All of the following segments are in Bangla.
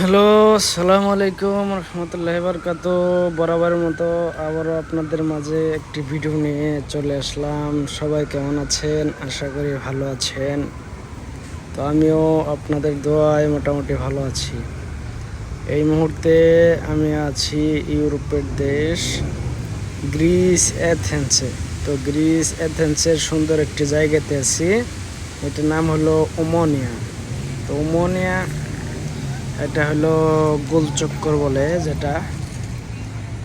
হ্যালো, আসসালামু আলাইকুম, রহমতুল্লাহ বরকাত। বরাবরের মতো আবারও আপনাদের মাঝে একটি ভিডিও নিয়ে চলে আসলাম। সবাই কেমন আছেন? আশা করি ভালো আছেন। তো আমিও আপনাদের দোয়ায় মোটামুটি ভালো আছি। এই মুহূর্তে আমি আছি ইউরোপের দেশ, গ্রিস, অ্যাথেন্সে। তো গ্রিস, অ্যাথেন্সের সুন্দর একটি জায়গাতে আছি। এটার নাম হলো ওমোনিয়া তো ওমোনিয়া এটা হলো গোলচক্কর বলে যেটা।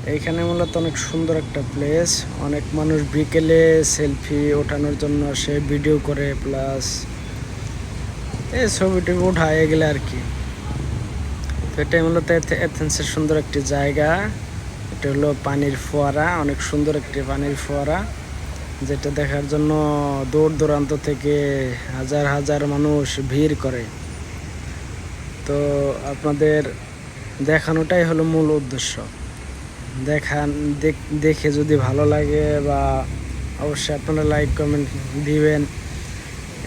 এইখানে মূলত অনেক সুন্দর একটা প্লেস অনেক মানুষ বিকেলে সেলফি ওঠানোর জন্য আসে ভিডিও করে প্লাস এই ছবিটুকু উঠায় এগুলো আর কি। তো এটাই মূলত এথে- এথেন্সের সুন্দর একটি জায়গা। এটা হলো পানির ফোয়ারা, অনেক সুন্দর একটি পানির ফোয়ারা, যেটা দেখার জন্য দূর দূরান্ত থেকে হাজার হাজার মানুষ ভিড় করে। তো আপনাদের দেখানোটাই হলো মূল উদ্দেশ্য। দেখান দেখ- যদি ভালো লাগে বা অবশ্যই আপনারা লাইক কমেন্ট দিবেন।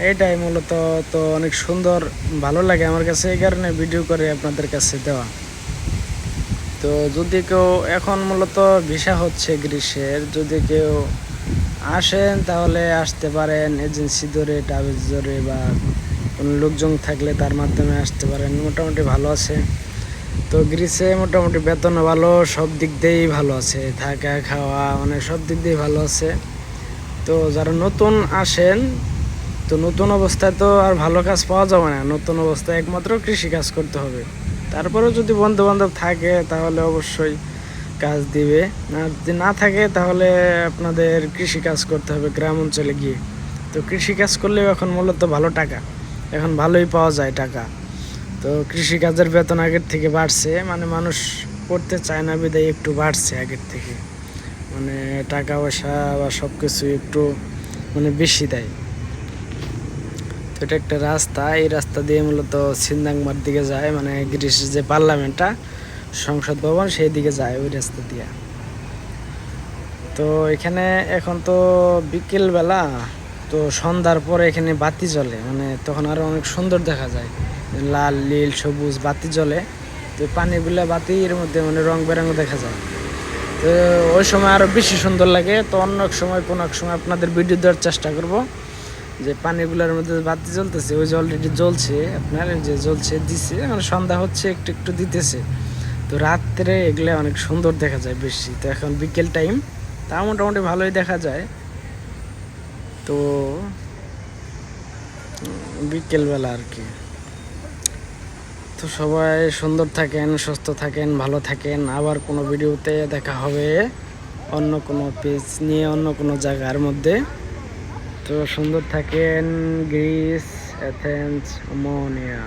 এটাই মূলত তো অনেক সুন্দর, ভালো লাগে আমার কাছে এই কারণে ভিডিও করে আপনাদের কাছে দেওয়া। তো যদি কেউ এখন মূলত ভিসা হচ্ছে গ্রীষ্মের, যদি কেউ আসেন তাহলে আসতে পারেন এজেন্সি ধরে ট্রাভেলস ধরে বা কোনো লোকজন থাকলে তার মাধ্যমে আসতে পারেন, মোটামুটি ভালো আছে। তো গ্রিসে মোটামুটি বেতন ভালো, সব দিক দিয়েই ভালো আছে। থাকা, খাওয়া মানে সব দিক দিয়েই ভালো আছে। তো যারা নতুন আসেন, তো নতুন অবস্থায় তো আর ভালো কাজ পাওয়া যাবে না। নতুন অবস্থায় একমাত্র কৃষি কাজ করতে হবে। তারপরেও যদি বন্ধু বান্ধব থাকে, তাহলে অবশ্যই কাজ দিবে। আর যদি না থাকে, তাহলে আপনাদের কৃষি কাজ করতে হবে গ্রাম অঞ্চলে গিয়ে। তো কৃষি কাজ করলেও এখন মূলত ভালো টাকা। এখন ভালোই পাওয়া যায় টাকা। তো কৃষি কাজের বেতন আগের থেকে বাড়ছে মানে মানুষ করতে চায় না, বিদায় একটু বাড়ছে আগের থেকে। মানে টাকা পয়সা বা সব কিছু একটু মানে বেশি দেয়। তো এটা একটা রাস্তা, এই রাস্তা দিয়ে মূলত সিন্দাংমার দিকে যায় মানে গ্রিস যে পার্লামেন্টটা, সংসদ ভবন সেই দিকে যায় ওই রাস্তা দিয়ে। তো এখানে এখন তো বিকেল বেলা তো সন্ধ্যার পরে এখানে বাতি জ্বলে মানে তখন আরও অনেক সুন্দর দেখা যায়। লাল, নীল, সবুজ বাতি জ্বলে, তো পানিগুলো বাতির মধ্যে মানে রং বেরঙ দেখা যায়। তো ওই সময় আরও বেশি সুন্দর লাগে। তো অন্য এক সময়, কোনো এক সময় আপনাদের ভিডিও দেওয়ার চেষ্টা করব, যে পানিগুলোর মধ্যে বাতি জ্বলতেছে, ওই যে অলরেডি জ্বলছে, আপনার যে জ্বলছে, দিছে মানে সন্ধ্যা হচ্ছে, একটু একটু দিতেছে। তো রাত্রে এগুলো অনেক সুন্দর দেখা যায় বেশি। তো এখন বিকেল টাইম তা মোটামুটি ভালোই দেখা যায়। তো বিকেলবেলা আর কি। তো সবাই সুন্দর থাকেন, সুস্থ থাকেন, ভালো থাকেন। আবার কোনো ভিডিওতে দেখা হবে অন্য কোনো পেজ নিয়ে, অন্য কোনো জায়গার মধ্যে। তো সুন্দর থাকেন, গ্রিস, অ্যাথেন্স মোনিয়া